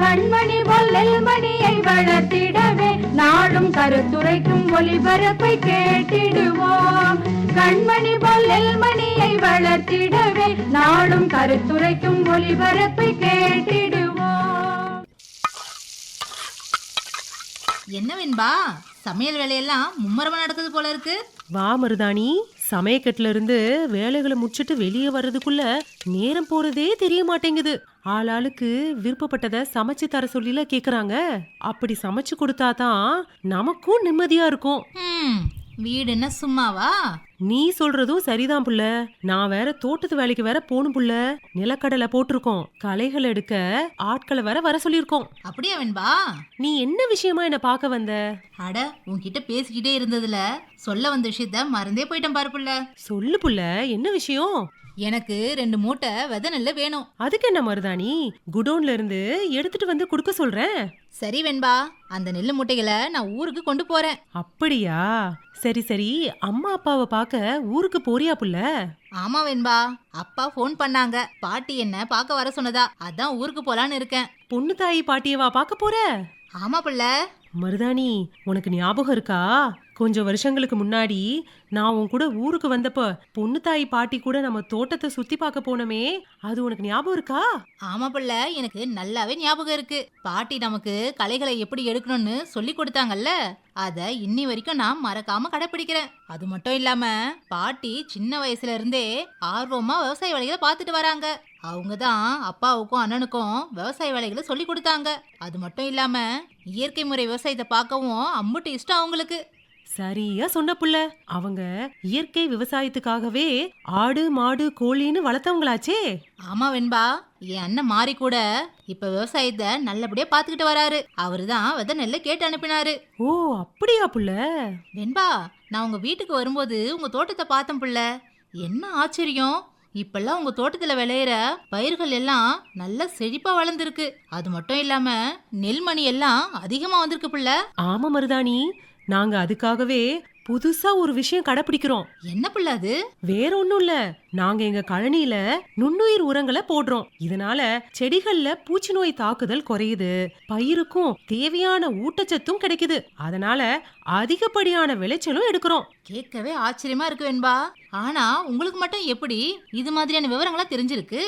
கண்மணி பொல்லல் மணியை வளர்த்திடவே நாடும் கருத்துரைக்கும் ஒளிபரப்பை கேட்டிடுவோம். கண்மணி பொல்லல் மணியை வளர்த்திடவே நாடும் கருத்துரைக்கும் ஒளிபரப்பை கேட்டிடுவோம். என்ன வெண்பா? சமையல் வேலையெல்லாம் மும்மரமா நடக்குது போல இருக்கு. வா மருதாணி. சமயக்கட்டிலிருந்து வேலைகளை முடிச்சுட்டு வெளியே வர்றதுக்குள்ள நேரம் போறதே தெரிய மாட்டேங்குது. ஆளாளுக்கு விருப்பப்பட்டதை சமைச்சு தர சொல்லில கேக்குறாங்க. அப்படி சமைச்சு கொடுத்தாதான் நமக்கும் நிம்மதியா இருக்கும். வீடு என்ன சும்மாவா? நீ சொல்றதும் சரிதான் புள்ள. நான் வேற தோட்டத்து வேலைக்கு வேற போணும் புள்ள. நிலக்கடலை போட்டிருக்கோம். களைகள் எடுக்க ஆட்களை வேற வர சொல்லியிருக்கோம். அப்படியா வெண்பா? நீ என்ன விஷயமா என்ன பார்க்க வந்த? அட உன்கிட்ட பேசிக்கிட்டே இருந்ததுல. சொல்ல வந்த விஷயத்த மறந்தே போயிட்டேன் பாரு புள்ள. சொல்லு புள்ள என்ன விஷயம்? எனக்கு ரெண்டு மூட்டை விதை நெல்ல வேணும். அதுக்கு என்ன மருதாணி? குடோன்ல இருந்து எடுத்துட்டு வந்து கொடுக்க சொல்றேன். சரி வெண்பா அந்த நெல்லு மூட்டைகளை நான் ஊருக்கு கொண்டு போறேன். அப்படியா? சரி சரி. அம்மா அப்பாவை பார்க்க ஊருக்கு போறியா புள்ள? ஆமா வெண்பா அப்பா ஃபோன் பண்ணாங்க. பாட்டி என்ன பார்க்க வர சொன்னதா. அதான் ஊருக்கு போலான்னு இருக்கேன். பொண்ணு தாயி பாட்டியவா பார்க்க போற? ஆமா புள்ள. மருதாணி உனக்கு ஞாபகம் இருக்கா? கொஞ்சம் வருஷங்களுக்கு முன்னாடி நான் உன் கூட ஊருக்கு வந்தப்ப பொண்ணு தாய் பாட்டி கூட நம்ம தோட்டத்தை சுத்தி பார்க்க போனோமே. அது உனக்கு ஞாபகம் இருக்கா? ஆமா பிள்ள எனக்கு நல்லாவே ஞாபகம் இருக்கு. பாட்டி நமக்கு கலைகளை எப்படி எடுக்கணும்னு சொல்லி கொடுத்தாங்கல்ல? அத இன்னி வரைக்கும் நான் மறக்காம கடைப்பிடிக்கிறேன். அது மட்டும் இல்லாம பாட்டி சின்ன வயசுல இருந்தே ஆர்வமா விவசாய வேலைகளை பார்த்துட்டு வராங்க. அவங்க தான் அப்பாவுக்கும் அண்ணனுக்கும் விவசாய வேலைகளை சொல்லி கொடுத்தாங்க. அது மட்டும் இல்லாம இயற்கை முறை விவசாயத்தை பார்க்கவும் அம்முட்டு இஷ்டம் அவங்களுக்கு. சரியா சொன்ன புள்ள. அவங்க இயற்கை விவசாயத்துக்காகவே ஆடு மாடு கோழின்னு வளர்த்தவங்களாச்சே. ஆமா வெண்பா என் அண்ணன் மாறி கூட இப்ப விவசாயத்தை நல்லபடியா பாத்துக்கிட்டு வராரு. அவருதான் வித நெல்லை கேட்டு அனுப்பினாரு. ஓ அப்படியா புள்ள? வெண்பா நான் உங்க வீட்டுக்கு வரும்போது உங்க தோட்டத்தை பார்த்தேன் புள்ள. என்ன ஆச்சரியம். இப்பெல்லாம் உங்க தோட்டத்துல விளையிற பயிர்கள் எல்லாம் நல்ல செழிப்பா வளர்ந்துருக்கு. அது மட்டும் இல்லாம நெல்மணி எல்லாம் அதிகமா வந்திருக்கு புள்ள. ஆமா மருதாணி. நாங்க அதுக்காகவே புதுசா ஒரு விஷயம் கடைபிடிக்கிறோம். என்ன புள்ள அது? வேற ஒண்ணும் இல்ல. நாங்க எங்க கழனியில நுண்ணுயிர் உரங்களை போடுறோம். இதனால செடிகள்ல பூச்சி நோய் தாக்குதல் குறையுது. பயிருக்கும் தேவையான ஊட்டச்சத்தும் கிடைக்குது. அதனால அதிகப்படியான விளைச்சலும் எடுக்கிறோம். கேட்கவே ஆச்சரியமா இருக்கு வெண்பா. ஆனா உங்களுக்கு மட்டும் எப்படி இது மாதிரியான விவரங்களா தெரிஞ்சிருக்கு?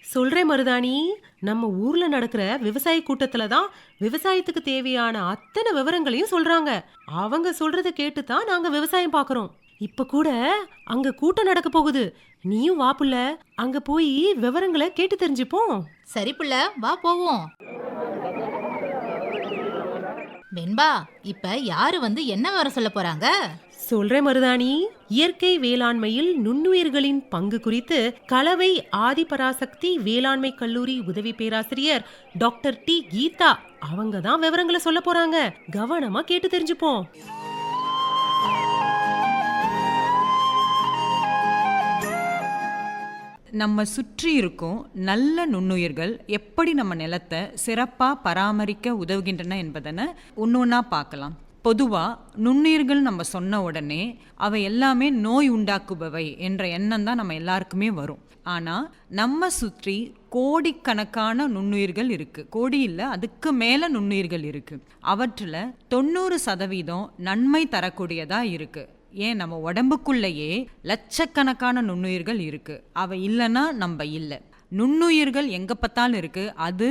சொல்றேன் மருதாணி. நம்ம ஊர்ல நடக்கிற விவசாய கூட்டத்துல தான் விவசாயத்துக்கு தேவையான அத்தனை விவரங்களையும் சொல்றாங்க. அவங்க சொல்றதை கேட்டு தான் நாங்க விவசாயம் பாக்குறோம். இப்ப கூட அங்க கூட்டம் நடக்க போகுது. நீயும் வா புள்ள. அங்க போய் விவரங்களை கேட்டு தெரிஞ்சுப்போம். சரி புள்ள வா போவோம். வெண்பா இப்ப யாரு வந்து என்ன விவரம் சொல்ல போறாங்க? சொல்ற மருதாணி. இயற்கை வேளாண்மையில் நுண்ணுயிர்களின் பங்கு குறித்து கலவை ஆதிபராசக்தி வேளாண்மை கல்லூரி உதவி பேராசிரியர் டாக்டர் டி. கீதா அவங்க தான் விவரங்களை சொல்ல போறாங்க. கவனமா கேட்டு தெரிஞ்சுப்போம். நம்ம சுற்றி இருக்கும் நல்ல நுண்ணுயிர்கள் எப்படி நம்ம நிலத்தை சிறப்பாக பராமரிக்க உதவுகின்றன என்பதனை ஒன்று ஒன்றா பார்க்கலாம். பொதுவாக நுண்ணுயிர்கள் நம்ம சொன்ன உடனே அவை எல்லாமே நோய் உண்டாக்குபவை என்ற எண்ணம் தான் நம்ம எல்லாருக்குமே வரும். ஆனால் நம்ம சுற்றி கோடிக்கணக்கான நுண்ணுயிர்கள் இருக்குது கோடி இல்லை அதுக்கு மேலே நுண்ணுயிர்கள் இருக்குது அவற்றில் தொண்ணூறு சதவீதம் நன்மை தரக்கூடியதாக இருக்குது ஏன்? நம்ம உடம்புக்குள்ளேயே லட்சக்கணக்கான நுண்ணுயிர்கள் இருக்கு. அவை இல்லைன்னா நம்ம இல்லை. நுண்ணுயிர்கள் எங்கே பார்த்தாலும் இருக்குது அது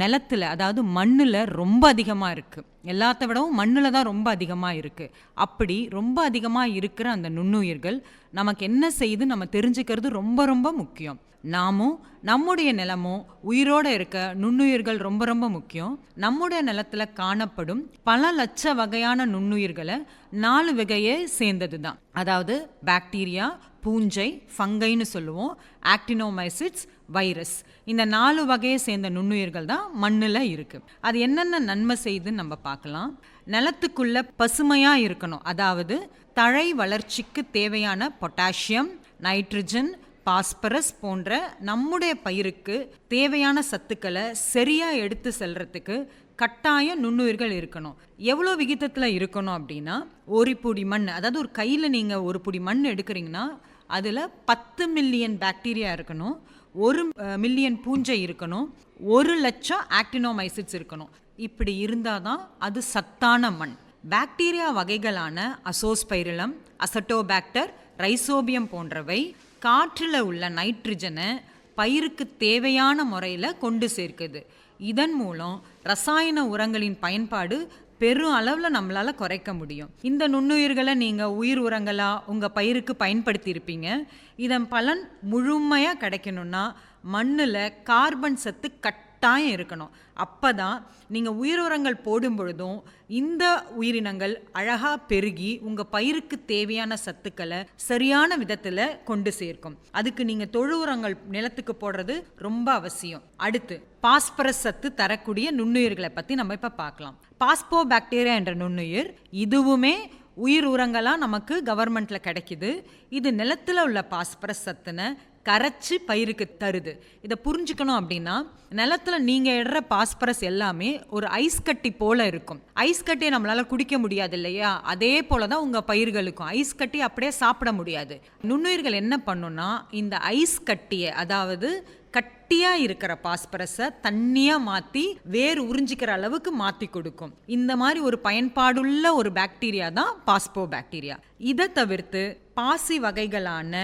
நிலத்தில் அதாவது மண்ணில் ரொம்ப அதிகமாக இருக்குது எல்லாத்த விடவும் மண்ணில் தான் ரொம்ப அதிகமாக இருக்குது அப்படி ரொம்ப அதிகமாக இருக்கிற அந்த நுண்ணுயிர்கள் நமக்கு என்ன செய்யுது நம்ம தெரிஞ்சுக்கிறது ரொம்ப ரொம்ப முக்கியம். நாமும் நம்முடைய நிலமும் உயிரோட இருக்க நுண்ணுயிர்கள் ரொம்ப ரொம்ப முக்கியம். நம்முடைய நிலத்தில் காணப்படும் பல லட்ச வகையான நுண்ணுயிர்களை நாலு வகையை சேர்ந்தது தான். அதாவது பாக்டீரியா பூஞ்சை ஃபங்கைன்னு சொல்லுவோம். Actinomycetes virus. இந்த நாலு வகையை சேர்ந்த நுண்ணுயிர்கள் தான் மண்ணில் இருக்குது அது என்னென்ன நன்மை செய்யுதுன்னு நம்ம பார்க்கலாம். நிலத்துக்குள்ள பசுமையாக இருக்கணும். அதாவது தழை வளர்ச்சிக்கு தேவையான பொட்டாசியம் நைட்ரஜன் பாஸ்பரஸ் போன்ற நம்முடைய பயிருக்கு தேவையான சத்துக்களை சரியாக எடுத்து செல்றதுக்கு கட்டாயம் நுண்ணுயிர்கள் இருக்கணும். எவ்வளோ விகிதத்தில் இருக்கணும் அப்படின்னா ஒரு புடி மண் அதாவது ஒரு கையில் நீங்கள் ஒரு புடி மண் எடுக்கிறீங்கன்னா அதில் பத்து மில்லியன் பாக்டீரியா இருக்கணும். ஒரு மில்லியன் பூஞ்சை இருக்கணும் ஒரு லட்சம் ஆக்டினோமைசிட்ஸ் இருக்கணும். இப்படி இருந்தால் தான் அது சத்தான மண். பாக்டீரியா வகைகளான அசோஸ்பைரிலம் அசட்டோபாக்டர் ரைசோபியம் போன்றவை காற்றில் உள்ள நைட்ரஜனை பயிருக்கு தேவையான முறையில் கொண்டு சேர்க்குது. இதன் மூலம் ரசாயன உரங்களின் பயன்பாடு பெரும் அளவில் நம்மளால் குறைக்க முடியும். இந்த நுண்ணுயிர்களை நீங்கள் உயிர் உரங்களாக உங்கள் பயிருக்கு பயன்படுத்தியிருப்பீங்க. இதன் பலன் முழுமையாக கிடைக்கணும்னா மண்ணில் கார்பன் சத்து கட் கட்டாயம் இருக்கணும். அப்போ தான் நீங்கள் உயிர் உரங்கள் போடும் பொழுதும் இந்த உயிரினங்கள் அழகாக பெருகி உங்கள் பயிருக்கு தேவையான சத்துக்களை சரியான விதத்தில் கொண்டு சேர்க்கும். அதுக்கு நீங்கள் தொழு உரங்கள் நிலத்துக்கு போடுறது ரொம்ப அவசியம். அடுத்து பாஸ்பரஸ் சத்து தரக்கூடிய நுண்ணுயிர்களை பற்றி நம்ம இப்போ பார்க்கலாம் பாஸ்போ பாக்டீரியா என்ற நுண்ணுயிர் இதுவுமே உயிர் உரங்களாக நமக்கு கவர்மெண்ட்டில் கிடைக்குது. இது நிலத்தில் உள்ள பாஸ்பரஸ் சத்துனை கரைச்சி பயிருக்கு தருது. இதை புரிஞ்சுக்கணும் அப்படின்னா நிலத்துல நீங்கள் இடுற பாஸ்பரஸ் எல்லாமே ஒரு ஐஸ் கட்டி போல் இருக்கும். ஐஸ் கட்டியை நம்மளால் குடிக்க முடியாது இல்லையா? அதே போல தான் உங்கள் பயிர்களுக்கும். ஐஸ் கட்டி அப்படியே சாப்பிட முடியாது. நுண்ணுயிர்கள் என்ன பண்ணுன்னா இந்த ஐஸ் கட்டியை அதாவது கட்டியாக இருக்கிற பாஸ்பரஸை தண்ணியாக மாற்றி வேர் உறிஞ்சிக்கிற அளவுக்கு மாற்றி கொடுக்கும். இந்த மாதிரி ஒரு பயன்பாடுள்ள ஒரு பாக்டீரியா தான் பாஸ்போ பாக்டீரியா இதை தவிர்த்து பாசி வகைகளான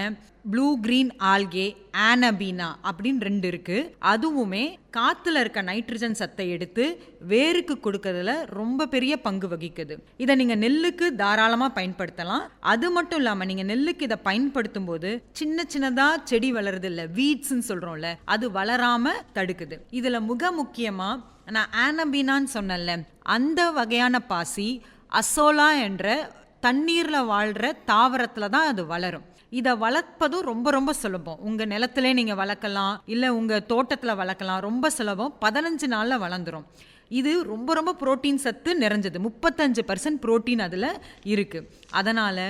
ப்ளூ கிரீன் ஆல்கே ஆனபீனா அப்படின்னு ரெண்டு இருக்குது அதுவுமே காற்றுல இருக்க நைட்ரஜன் சத்தை எடுத்து வேருக்கு கொடுக்கறதுல ரொம்ப பெரிய பங்கு வகிக்குது. இதை நீங்கள் நெல்லுக்கு தாராளமாக பயன்படுத்தலாம். அது மட்டும் இல்லாமல் நீங்கள் நெல்லுக்கு இதை பயன்படுத்தும் போது சின்ன சின்னதாக செடி வளருது இல்லை வீட்ஸ்ன்னு சொல்கிறோம்ல அது வளராமல் தடுக்குது. இதில் முக முக்கியமாக நான் ஆனபீனான்னு சொன்னேன்ல அந்த வகையான பாசி அசோலா என்ற தண்ணீரில் வாழ்கிற தாவரத்தில் தான் அது வளரும். இதை வளர்ப்பதும் ரொம்ப ரொம்ப சுலபம். உங்கள் நிலத்திலே நீங்கள் வளர்க்கலாம் இல்லை உங்கள் தோட்டத்தில் வளர்க்கலாம் ரொம்ப சுலபம். பதினஞ்சு நாளில் வளர்ந்துரும். இது ரொம்ப ரொம்ப புரோட்டீன் சத்து நிறைஞ்சது. முப்பத்தஞ்சு பர்சன்ட் புரோட்டீன் அதில் இருக்குது அதனால்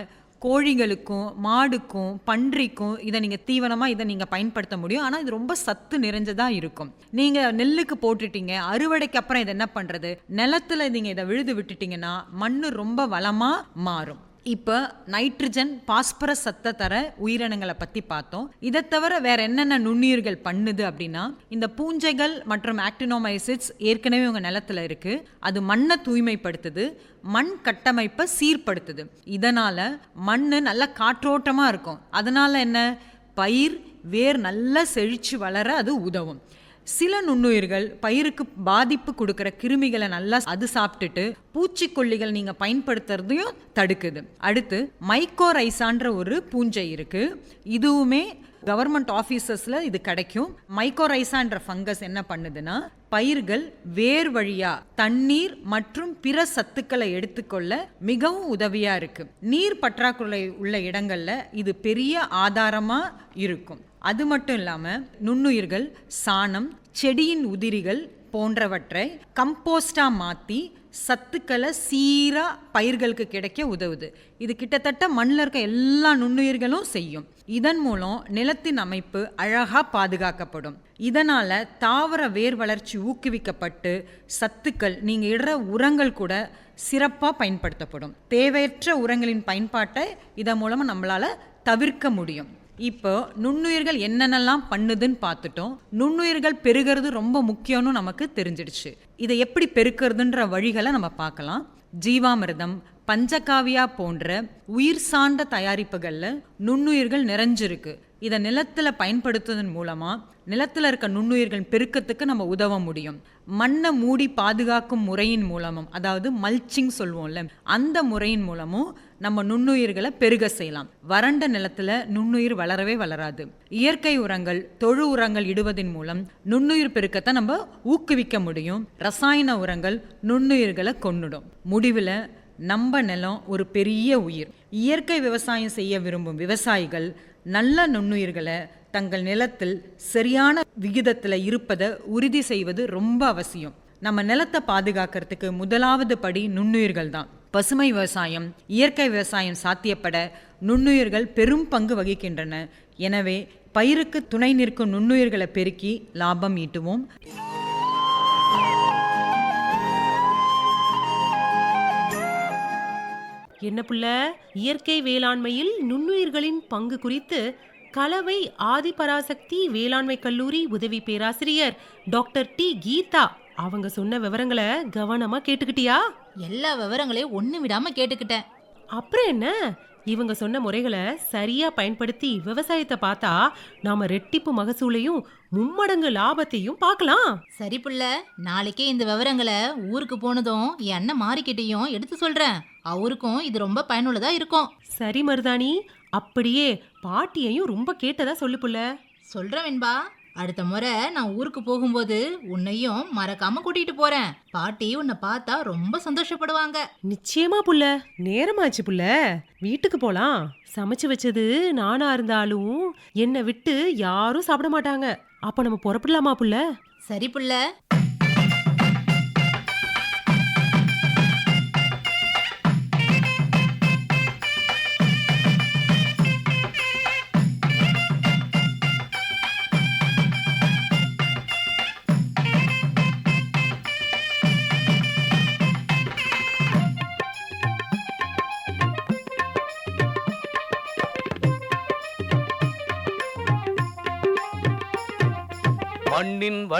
கோழிகளுக்கும் மாடுக்கும் பன்றிக்கும் இதை நீங்கள் தீவனமாக இதை நீங்கள் பயன்படுத்த முடியும். ஆனால் இது ரொம்ப சத்து நிறைஞ்சதாக இருக்கும். நீங்கள் நெல்லுக்கு போட்டுட்டீங்க அறுவடைக்கு அப்புறம் இதை என்ன பண்ணுறது நிலத்தில் நீங்கள் இதை விழுது விட்டுட்டீங்கன்னா மண் ரொம்ப வளமாக மாறும். இப்போ நைட்ரஜன் பாஸ்பரஸ் சத்தை தர உயிரினங்களை பற்றி பார்த்தோம். இதை தவிர வேற என்னென்ன நுண்ணுயிர்கள் பண்ணுது அப்படின்னா இந்த பூஞ்சைகள் மற்றும் ஆக்டினோமைசிட்ஸ் ஏற்கனவே உங்கள் நிலத்தில் இருக்குது அது மண்ணை தூய்மைப்படுத்துது மண் கட்டமைப்பை சீர்படுத்துது. இதனால் மண் நல்ல காற்றோட்டமாக இருக்கும். அதனால் என்ன? பயிர் வேர் நல்லா செழிச்சு வளர அது உதவும். சில நுண்ணுயிர்கள் பயிருக்கு பாதிப்பு கொடுக்குற கிருமிகளை நல்லா அது சாப்பிட்டுட்டு பூச்சிக்கொல்லிகள் நீங்கள் பயன்படுத்துறதையும் தடுக்குது. அடுத்து மைக்கோரைசான்ற ஒரு பூஞ்சை இருக்கு. இதுவுமே கவர்மெண்ட் ஆஃபீஸஸில் இது கிடைக்கும். மைக்கோரைசான்ற ஃபங்கஸ் என்ன பண்ணுதுன்னா பயிர்கள் வேர் வழியா தண்ணீர் மற்றும் பிற சத்துக்களை எடுத்துக்கொள்ள மிகவும் உதவியா இருக்கு. நீர் பற்றாக்குறை உள்ள இடங்கள்ல இது பெரிய ஆதாரமா இருக்கும். அது மட்டும் இல்லாமல் நுண்ணுயிர்கள் சாணம் செடியின் உதிரிகள் போன்றவற்றை கம்போஸ்டா மாற்றி சத்துக்களை சீராக பயிர்களுக்கு கிடைக்க உதவுது. இது கிட்டத்தட்ட மண்ணில் இருக்க எல்லா நுண்ணுயிர்களும் செய்யும். இதன் மூலம் நிலத்தின் அமைப்பு அழகாக பாதுகாக்கப்படும். இதனால் தாவர வேர் வளர்ச்சி ஊக்குவிக்கப்பட்டு சத்துக்கள் நீங்கள் இடுற உரங்கள் கூட சிறப்பாக பயன்படுத்தப்படும். தேவையற்ற உரங்களின் பயன்பாட்டை இதன் மூலமாக நம்மளால் தவிர்க்க முடியும். இப்போ நுண்ணுயிர்கள் என்னென்னலாம் பண்ணுதுன்னு பார்த்துட்டோம். நுண்ணுயிர்கள் பெருகிறது ரொம்ப முக்கியம்னு நமக்கு தெரிஞ்சிடுச்சு. இதை எப்படி பெருக்கிறதுன்ற வழிகளை நம்ம பார்க்கலாம். ஜீவாமிர்தம் பஞ்சகாவியா போன்ற உயிர் சார்ந்த தயாரிப்புகளில் நுண்ணுயிர்கள் நிறைஞ்சிருக்கு. இதை நிலத்தில் பயன்படுத்துவதன் மூலமாக நிலத்தில் இருக்க நுண்ணுயிர்கள் பெருக்கத்துக்கு நம்ம உதவ முடியும். மண்ணை மூடி பாதுகாக்கும் முறையின் மூலமும் அதாவது மல்ச்சிங் சொல்லுவோம்ல அந்த முறையின் மூலமும் நம்ம நுண்ணுயிர்களை பெருக செய்யலாம். வறண்ட நிலத்தில் நுண்ணுயிர் வளரவே வளராது. இயற்கை உரங்கள் தொழு உரங்கள் இடுவதன் மூலம் நுண்ணுயிர் பெருக்கத்தை நம்ம ஊக்குவிக்க முடியும். ரசாயன உரங்கள் நுண்ணுயிர்களை கொண்டுடும் முடிவில் நம்ம நிலம் ஒரு பெரிய உயிர். இயற்கை விவசாயம் செய்ய விரும்பும் விவசாயிகள் நல்ல நுண்ணுயிர்களை தங்கள் நிலத்தில் சரியான விகிதத்தில் இருப்பதை உறுதி செய்வது ரொம்ப அவசியம். நம்ம நிலத்தை பாதுகாக்கிறதுக்கு முதலாவது படி நுண்ணுயிர்கள் தான். பசுமை விவசாயம் இயற்கை விவசாயம் சாத்தியப்பட நுண்ணுயிர்கள் பெரும் பங்கு வகிக்கின்றன. எனவே பயிருக்கு துணை நிற்கும் நுண்ணுயிர்களை பெருக்கி லாபம் ஈட்டுவோம். என்ன புள்ள? இயற்கை வேளாண்மையில் நுண்ணுயிர்களின் பங்கு குறித்து கலவை ஆதிபராசக்தி வேளாண்மை கல்லூரி உதவி பேராசிரியர் டாக்டர் டி. கீதா. அவங்க சொன்ன விவரங்களை கவனமா கேட்டுக்கிட்டியா? எல்லா விவரங்களையும் ஒண்ணு விடாம கேட்டுக்கிட்டேன். அப்புறம் என்ன? இவங்க சொன்ன முறைகளை சரியா பயன்படுத்தி விவசாயத்தை பார்த்தா நாம ரெட்டிப்பு மகசூலையும் மும்மடங்கு லாபத்தையும் பார்க்கலாம். சரி புள்ள நாளைக்கே இந்த விவரங்களை ஊருக்கு போனதும் என் அண்ணன் மாறிக்கிட்டையும் எடுத்து சொல்றேன். அவருக்கும் இது ரொம்ப பயனுள்ளதா இருக்கும். சரி மருதாணி அப்படியே பாட்டியையும் ரொம்ப கேட்டதா சொல்லு புள்ள. சொல்றேன் வெண்பா. அடுத்த முறை நான் ஊருக்கு போகும்போது உன்னையும் மறக்காம கூட்டிட்டு போறேன். பாட்டி உன்னை பார்த்தா ரொம்ப சந்தோஷப்படுவாங்க. நிச்சயமா புள்ள. நேரமாச்சு புள்ள. வீட்டுக்கு போலாம். சமைச்சு வச்சது நானா இருந்தாலும் என்னை விட்டு யாரும் சாப்பிட மாட்டாங்க. அப்ப நம்ம புறப்படலாமா புள்ள? சரி புள்ள.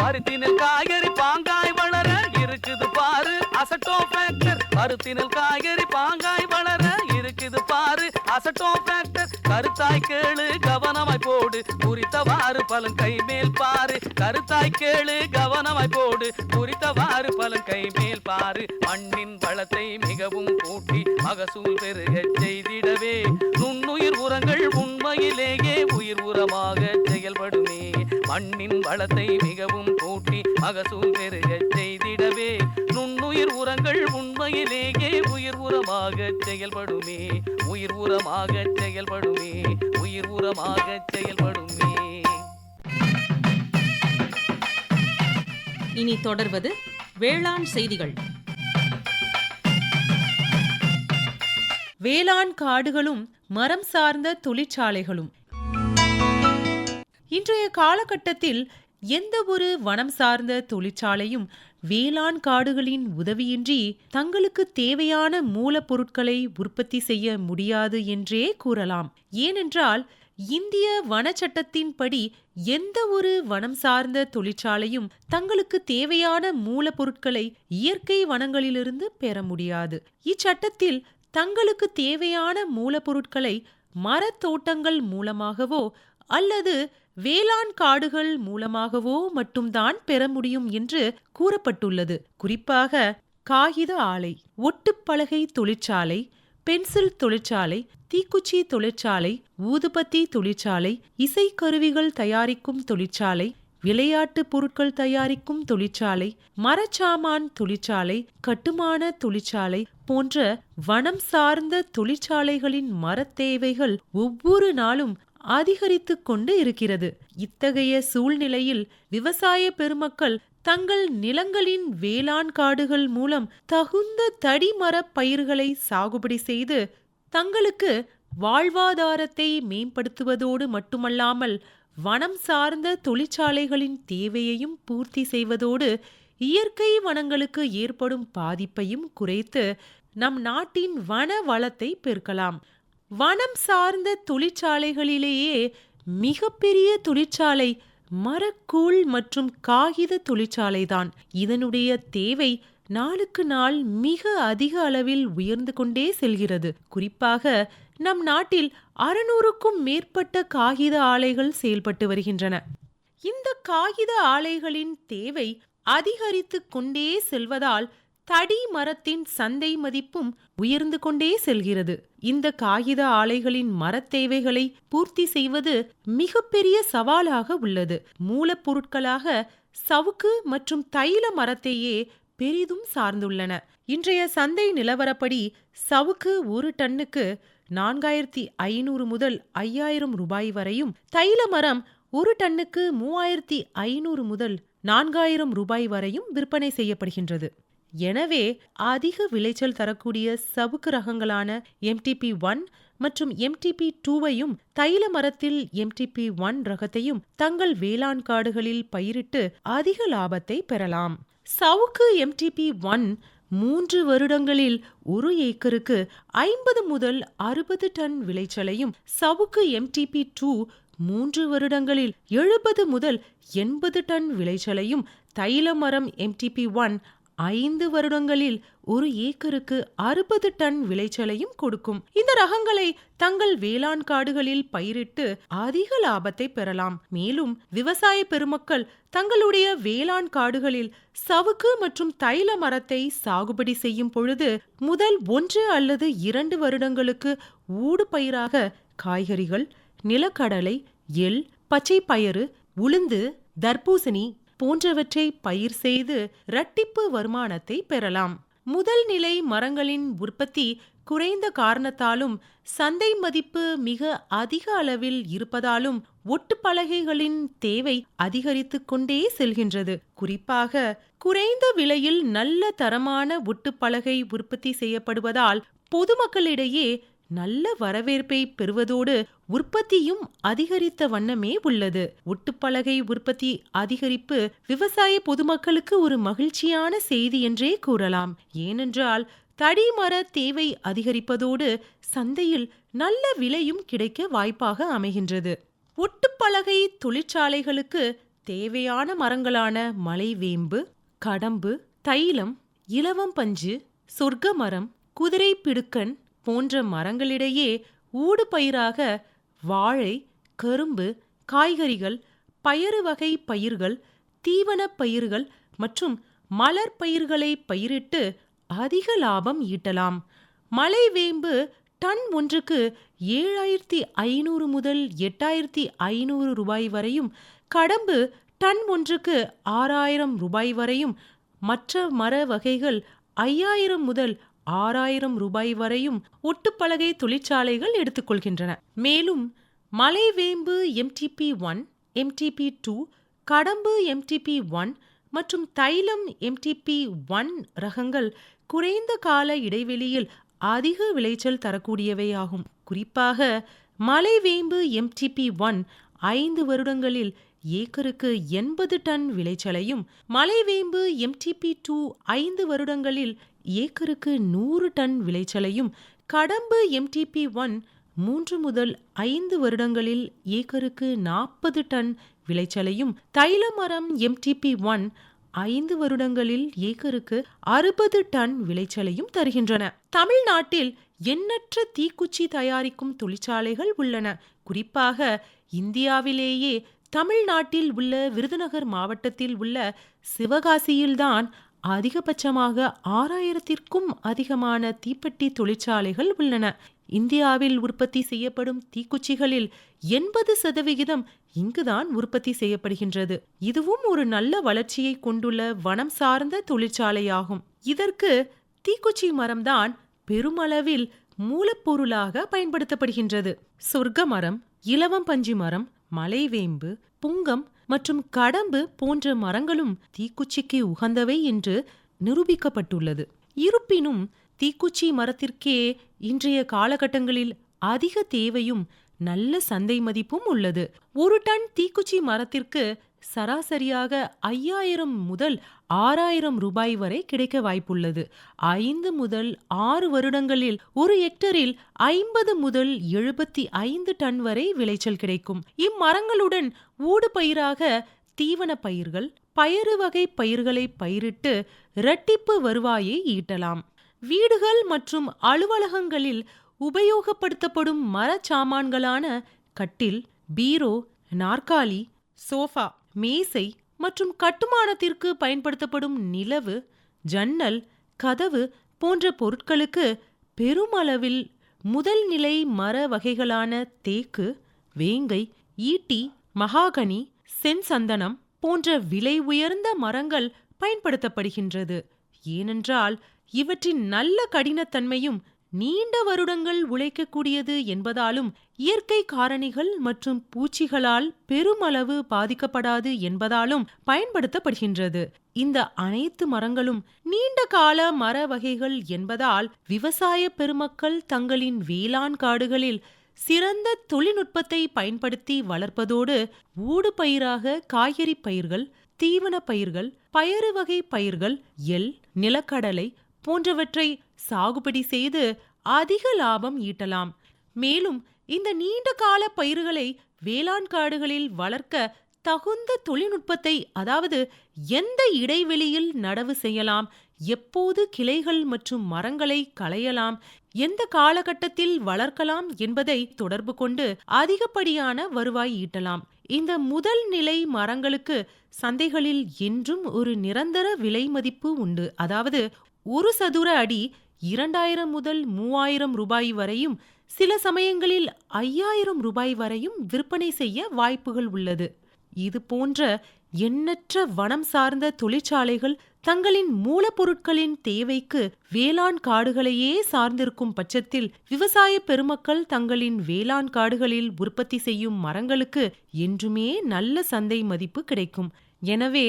பருத்தினில் காய்கறி பாங்காய் வளர இருக்குது பாரு. அசட்டோ ஃபேக்டர் பருத்தினில் காய்கறி பாங்காய் வளர இருக்குது பாரு. அசட்டோ ஃபேக்டர் கருத்தாய் கேளு கவனமாய் போடு. குறித்தவாறு பலன் கை மேல் பாரு. கருத்தாய் கேளு கவனமாய் போடு. குறித்தவாறு பலன் மலை மேல் பாரு. மண்ணின் வளத்தை மிகவும் கூட்டி மகசூல் பெருகச் செய்திடவே. நுண்ணுயிர் உரங்கள் உண்மையிலேயே உயிர் உரமாக செயல்படுமே. மண்ணின் வளத்தை மிகவும் கூட்டி மகசூல் பெருகச் செய்திடவே. நுண்ணுயிர் உரங்கள் உண்மையிலேயே உயிர் உரமாக செயல்படுமே. உயிர் உரமாக செயல்படுமே. உயிர் உரமாக செயல்படுமே. இனி தொடர்வது வேளாண் செய்திகள். வேளாண் காடுகளும் மரம் சார்ந்த தொழிற்சாலைகளும். இன்றைய காலகட்டத்தில் எந்த ஒரு வனம் சார்ந்த தொழிற்சாலையும் வேளாண் காடுகளின் உதவியின்றி தங்களுக்கு தேவையான மூலப்பொருட்களை உற்பத்தி செய்ய முடியாது என்றே கூறலாம். ஏனென்றால் இந்திய வனச்சட்டத்தின்படி எந்த ஒரு வனம் சார்ந்த தொழிற்சாலையும் தங்களுக்கு தேவையான மூலப்பொருட்களை இயற்கை வனங்களிலிருந்து பெற முடியாது. இச்சட்டத்தில் தங்களுக்கு தேவையான மூலப்பொருட்களை மரத்தோட்டங்கள் மூலமாகவோ அல்லது வேளாண் காடுகள் மூலமாகவோ மட்டும்தான் பெற முடியும் என்று கூறப்பட்டுள்ளது. குறிப்பாக காகித ஆலை ஒட்டுப்பலகை தொழிற்சாலை பென்சில் தொழிற்சாலை தீக்குச்சி தொழிற்சாலை ஊதுபத்தி தொழிற்சாலை இசைக்கருவிகள் தயாரிக்கும் தொழிற்சாலை விளையாட்டு பொருட்கள் தயாரிக்கும் தொழிற்சாலை மரச்சாமான் தொழிற்சாலை கட்டுமான தொழிற்சாலை போன்ற வனம் சார்ந்த தொழிற்சாலைகளின் மரத் தேவைகள் ஒவ்வொரு நாளும் அதிகரித்து கொண்டு இருக்கிறது. இத்தகைய சூழ்நிலையில் விவசாய பெருமக்கள் தங்கள் நிலங்களின் வேளாண் காடுகள் மூலம் தகுந்த தடிமரப் பயிர்களை சாகுபடி செய்து தங்களுக்கு வாழ்வாதாரத்தை மேம்படுத்துவதோடு மட்டுமல்லாமல் வனம் சார்ந்த தொழிற்சாலைகளின் தேவையையும் பூர்த்தி செய்வதோடு இயற்கை வனங்களுக்கு ஏற்படும் பாதிப்பையும் குறைத்து நம் நாட்டின் வன வளத்தை பெருக்கலாம். வனம் சார்ந்த தொழிற்சாலைகளிலேயே மிகப்பெரிய தொழிற்சாலை மரக்கூழ் மற்றும் காகித தொழிற்சாலைதான். இதனுடைய தேவை நாளுக்கு நாள் மிக அதிக அளவில் உயர்ந்து கொண்டே செல்கிறது. குறிப்பாக நம் நாட்டில் அறுநூறுக்கும் மேற்பட்ட காகித ஆலைகள் செயல்பட்டு வருகின்றன. இந்த காகித ஆலைகளின் தேவை அதிகரித்து கொண்டே செல்வதால் தடி மரத்தின் சந்தை மதிப்பும் உயர்ந்து கொண்டே செல்கிறது. இந்த காகித ஆலைகளின் மரத் தேவைகளை பூர்த்தி செய்வது மிகப்பெரிய சவாலாக உள்ளது. மூலப்பொருட்களாக சவுக்கு மற்றும் தைல மரத்தையே பெரிதும் சார்ந்துள்ளன. இன்றைய சந்தை நிலவரப்படி சவுக்கு ஒரு டன்னுக்கு நான்காயிரத்தி ஐநூறு முதல் ஐயாயிரம் ரூபாய் வரையும் தைல மரம் ஒரு டன்னுக்கு மூவாயிரத்தி ஐநூறு முதல் நான்காயிரம் ரூபாய் வரையும் விற்பனை செய்யப்படுகின்றது. எனவே அதிக விளைச்சல் தரக்கூடிய சவுக்கு ரகங்களான எம்டிபி ஒன் மற்றும் எம்டிபி டூவையும் தைல மரத்தில் எம்டிபி ஒன் ரகத்தையும் தங்கள் வேளாண் காடுகளில் பயிரிட்டு அதிக லாபத்தை பெறலாம். சவுக்கு எம்டிபி ஒன் மூன்று வருடங்களில் ஒரு ஏக்கருக்கு ஐம்பது முதல் அறுபது டன் விளைச்சலையும் சவுக்கு எம்டிபி டூ மூன்று வருடங்களில் எழுபது முதல் எண்பது டன் விளைச்சலையும் தைல மரம் எம்டிபி ஒன் ஐந்து வருடங்களில் ஒரு ஏக்கருக்கு அறுபது டன் விளைச்சலையும் கொடுக்கும். இந்த ரகங்களை தங்கள் வேளாண் காடுகளில் பயிரிட்டு அதிக லாபத்தை பெறலாம். மேலும் விவசாய பெருமக்கள் தங்களுடைய வேளாண் காடுகளில் சவுக்கு மற்றும் தைல மரத்தை சாகுபடி செய்யும் பொழுது முதல் ஒன்று அல்லது இரண்டு வருடங்களுக்கு ஊடு பயிராக காய்கறிகள் நிலக்கடலை எள் பச்சை பயறு உளுந்து தர்பூசணி போன்றவற்றை பயிர் செய்து இரட்டிப்பு வருமானத்தை பெறலாம். முதல் நிலை மரங்களின் உற்பத்தி குறைந்த காரணத்தாலும் சந்தை மதிப்பு மிக அதிக அளவில் இருப்பதாலும் ஒட்டுப்பலகைகளின் தேவை அதிகரித்து கொண்டே செல்கின்றது. குறிப்பாக குறைந்த விலையில் நல்ல தரமான ஒட்டுப்பலகை உற்பத்தி செய்யப்படுவதால் பொதுமக்களிடையே நல்ல வரவேற்பை பெறுவதோடு உற்பத்தியும் அதிகரித்த வண்ணமே உள்ளது. ஒட்டுப்பலகை உற்பத்தி அதிகரிப்பு விவசாய பொதுமக்களுக்கு ஒரு மகிழ்ச்சியான செய்தி என்றே கூறலாம். ஏனென்றால் தடிமர தேவை அதிகரிப்பதோடு சந்தையில் நல்ல விலையும் கிடைக்க வாய்ப்பாக அமைகின்றது. ஒட்டுப்பலகை தொழிற்சாலைகளுக்கு தேவையான மரங்களான மலைவேம்பு கடம்பு தைலம் இலவம் பஞ்சு சொர்க்க மரம் குதிரை பிடுக்கன் போன்ற மரங்களிடையே ஊடு பயிராக வாழை கரும்பு காய்கறிகள் பயறு வகை பயிர்கள் தீவனப் பயிர்கள் மற்றும் மலர் பயிர்களை பயிரிட்டு அதிக லாபம் ஈட்டலாம். மலைவேம்பு டன் ஒன்றுக்கு ஏழாயிரத்தி ஐநூறு முதல் எட்டாயிரத்தி ஐநூறு ரூபாய் வரையும் கடம்பு டன் ஒன்றுக்கு ஆறாயிரம் ரூபாய் வரையும் மற்ற மர வகைகள் ஐயாயிரம் முதல் ஆறாயிரம் ரூபாய் வரையும் ஒட்டுப்பலகை தொழிற்சாலைகள் எடுத்துக்கொள்கின்றன. மேலும் மலைவேம்பு எம்டிபி ஒன் எம்டிபி டூ கடம்பு எம்டிபி ஒன் மற்றும் தைலம் எம்டிபி ஒன் ரகங்கள் குறைந்த கால இடைவெளியில் அதிக விளைச்சல் தரக்கூடியவையாகும் குறிப்பாக மலைவேம்பு எம்டிபி ஒன் ஐந்து வருடங்களில் ஏக்கருக்கு எண்பது டன் விளைச்சலையும் மலைவேம்பு எம்டிபி டூ ஐந்து வருடங்களில் ஏக்கருக்கு நூறு டன் விளைச்சலையும் கடம்பு எம்டிபி ஒன் மூன்று முதல் ஐந்து வருடங்களில் ஏக்கருக்கு நாற்பது டன் விளைச்சலையும் தைல மரம் எம்டிபி ஒன் ஐந்து வருடங்களில் ஏக்கருக்கு அறுபது டன் விளைச்சலையும் தருகின்றன. தமிழ்நாட்டில் எண்ணற்ற தீக்குச்சி தயாரிக்கும் தொழிற்சாலைகள் உள்ளன. குறிப்பாக இந்தியாவிலேயே தமிழ்நாட்டில் உள்ள விருதுநகர் மாவட்டத்தில் உள்ள சிவகாசியில்தான் அதிகபட்சமாக ஆறாயிரத்திற்கும் அதிகமான தீப்பெட்டி தொழிற்சாலைகள் உள்ளன. இந்தியாவில் உற்பத்தி செய்யப்படும் தீக்குச்சிகளில் எண்பது சதவிகிதம் இங்குதான் உற்பத்தி செய்யப்படுகின்றது. இதுவும் ஒரு நல்ல வளர்ச்சியை கொண்டுள்ள வனம் சார்ந்த தொழிற்சாலையாகும். இதற்கு தீக்குச்சி மரம்தான் பெருமளவில் மூலப்பொருளாக பயன்படுத்தப்படுகின்றது. சொர்க்க மரம் இலவம் பஞ்சி மரம் மலைவேம்பு புங்கம் மற்றும் கடம்பு போன்ற மரங்களும் தீக்குச்சிக்கு உகந்தவை என்று நிரூபிக்கப்பட்டுள்ளது. இருப்பினும் தீக்குச்சி மரத்திற்கே இன்றைய காலகட்டங்களில் அதிக தேவையும் நல்ல சந்தை மதிப்பும் உள்ளது. ஒரு டன் தீக்குச்சி மரத்திற்கு சராசரியாக ஐயாயிரம் முதல் ஆறாயிரம் ரூபாய் வரை கிடைக்க வாய்ப்புள்ளது. ஐந்து முதல் ஆறு வருடங்களில் ஒரு ஹெக்டரில் ஐம்பது முதல் எழுபத்தி ஐந்து டன் வரை விளைச்சல் கிடைக்கும். இம்மரங்களுடன் ஊடு பயிராக தீவன பயிர்கள் பயறு வகை பயிர்களை பயிரிட்டு இரட்டிப்பு வருவாயை ஈட்டலாம். வீடுகள் மற்றும் அலுவலகங்களில் உபயோகப்படுத்தப்படும் மரச்சாமான்களான கட்டில் பீரோ நாற்காலி சோஃபா மேசை மற்றும் கட்டுமானத்திற்கு பயன்படுத்தப்படும் நிலவு ஜன்னல் கதவு போன்ற பொருட்களுக்கு பெருமளவில் முதல் நிலை மர வகைகளான தேக்கு வேங்கை ஈட்டி மகாகனி செஞ்சந்தனம் போன்ற விலை உயர்ந்த மரங்கள் பயன்படுத்தப்படுகின்றது. ஏனென்றால் இவற்றின் நல்ல கடினத்தன்மையும் நீண்ட வருடங்கள் உழைக்கக்கூடியது என்பதாலும் இயற்கை காரணிகள் மற்றும் பூச்சிகளால் பெருமளவு பாதிக்கப்படாது என்பதாலும் பயன்படுத்தப்படுகின்றது. இந்த அனைத்து மரங்களும் நீண்ட கால மர வகைகள் என்பதால் விவசாய பெருமக்கள் தங்களின் வேளாண் காடுகளில் சிறந்த தொழில்நுட்பத்தை பயன்படுத்தி வளர்ப்பதோடு ஊடு பயிராக காய்கறி பயிர்கள் தீவன பயிர்கள் பயறு வகை பயிர்கள் எல் நிலக்கடலை போன்றவற்றை சாகுபடி செய்து அதிக லாபம் ஈட்டலாம். மேலும் இந்த நீண்ட கால பயிர்களை வேளாண் காடுகளில் வளர்க்க தகுந்த தொழில்நுட்பத்தை அதாவது எந்த இடைவெளியில் நடவு செய்யலாம் எப்போது கிளைகள் மற்றும் மரங்களை களையலாம் எந்த காலகட்டத்தில் வளர்க்கலாம் என்பதை தொடர்பு கொண்டு அதிகப்படியான வருவாய் ஈட்டலாம். இந்த முதல் நிலை மரங்களுக்கு சந்தைகளில் என்றும் ஒரு நிரந்தர விலை மதிப்பு உண்டு. அதாவது ஒரு சதுர அடி இரண்டாயிரம் முதல் மூவாயிரம் ரூபாய் வரையும் சில சமயங்களில் ஐயாயிரம் ரூபாய் வரையும் விற்பனை செய்ய வாய்ப்புகள் உள்ளது. இது போன்ற எண்ணற்ற வனம் சார்ந்த தொழிற்சாலைகள் தங்களின் மூலப்பொருட்களின் தேவைக்கு வேளாண் காடுகளையே சார்ந்திருக்கும் பட்சத்தில் விவசாய பெருமக்கள் தங்களின் வேளாண் காடுகளில் உற்பத்தி செய்யும் மரங்களுக்கு என்றுமே நல்ல சந்தை மதிப்பு கிடைக்கும். எனவே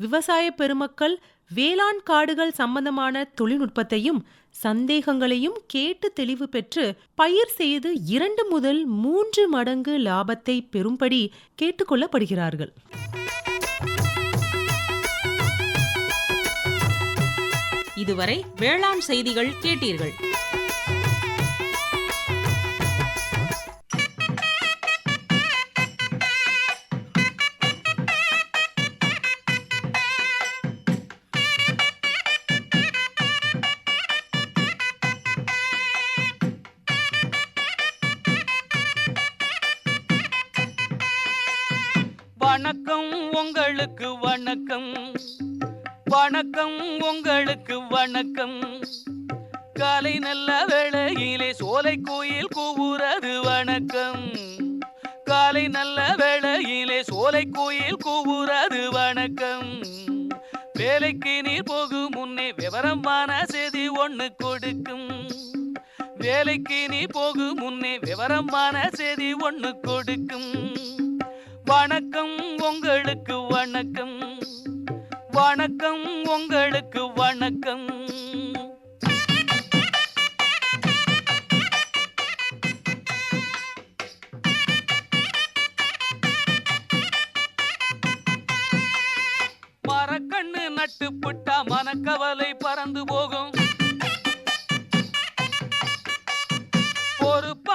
விவசாய பெருமக்கள் வேளாண் காடுகள் சம்பந்தமான தொழில்நுட்பத்தையும் சந்தேகங்களையும் கேட்டு தெளிவு பெற்று பயிர் செய்து இரண்டு முதல் மூன்று மடங்கு லாபத்தை பெறும்படி கேட்டுக்கொள்ளப்படுகிறார்கள் இதுவரை வேளாண் செய்திகள் கேட்டீர்கள். விவரமான செய்தி ஒண்ணு கொடுக்கும். வணக்கம் உங்களுக்கு வணக்கம். வணக்கம் உங்களுக்கு வணக்கம். மரக்கண்ணு நட்டு புட்டா மனக்கவலை பறந்து போகும்.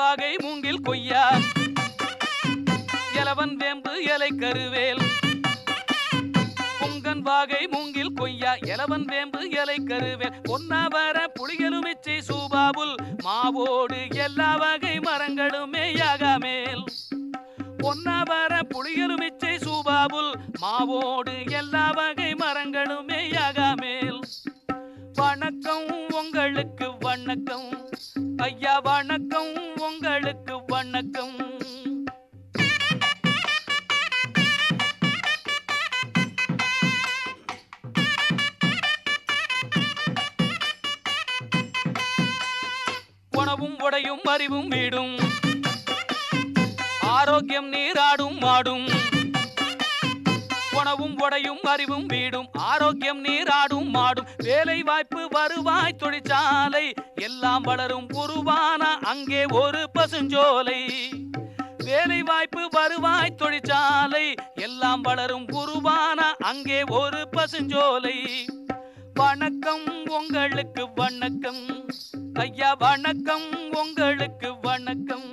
வாகை மூங்கில் கொய்யா இலவன் வேம்பு இலை கருவேல். பொங்கன் வாகை மூங்கில் கொய்யா. இலவன் வேம்பு இலை கருவேல். பொன்னாவர புளியலுமிச்சை சூபாபுல். மாவோடு எல்லா வகை மரங்களுமே யாகாமேல். பொன்னாவர புளியலுமிச்சை சூபாபுல். மாவோடு எல்லா வகை மரங்களுமே யாக வணக்கம் உங்களுக்கு வணக்கம். ஐயா வணக்கம் உங்களுக்கு வணக்கம். உணவும் உடையும் அறிவும் வீடும் ஆரோக்கியம் நீராடும் மாடும் உணவும் உடையும் அறிவும் வீடும் ஆரோக்கியம் நீராடும் மாடும் வேலை வாய்ப்பு வருவாய் தொழிற்சாலை எல்லாம் வளரும் உருவான அங்கே ஒரு பசுஞ்சோலை. வேலை வாய்ப்பு வருவாய் தொழிற்சாலை எல்லாம் வளரும் உருவான அங்கே ஒரு பசுஞ்சோலை. வணக்கம் உங்களுக்கு வணக்கம். ஐயா வணக்கம் உங்களுக்கு வணக்கம்.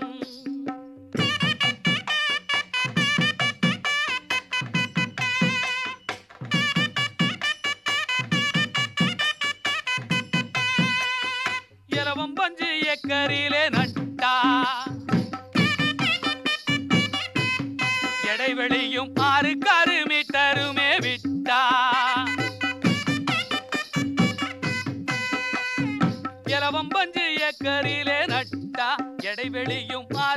இலவம் பஞ்சு ஏக்கரிலே நட்டா. இடைவெளியும் ஆறு காரு மீட்டருமே விட்டா. இலவம் பஞ்சு ஏக்கரிலே நட்டா. இடைவெளியும் ஆறு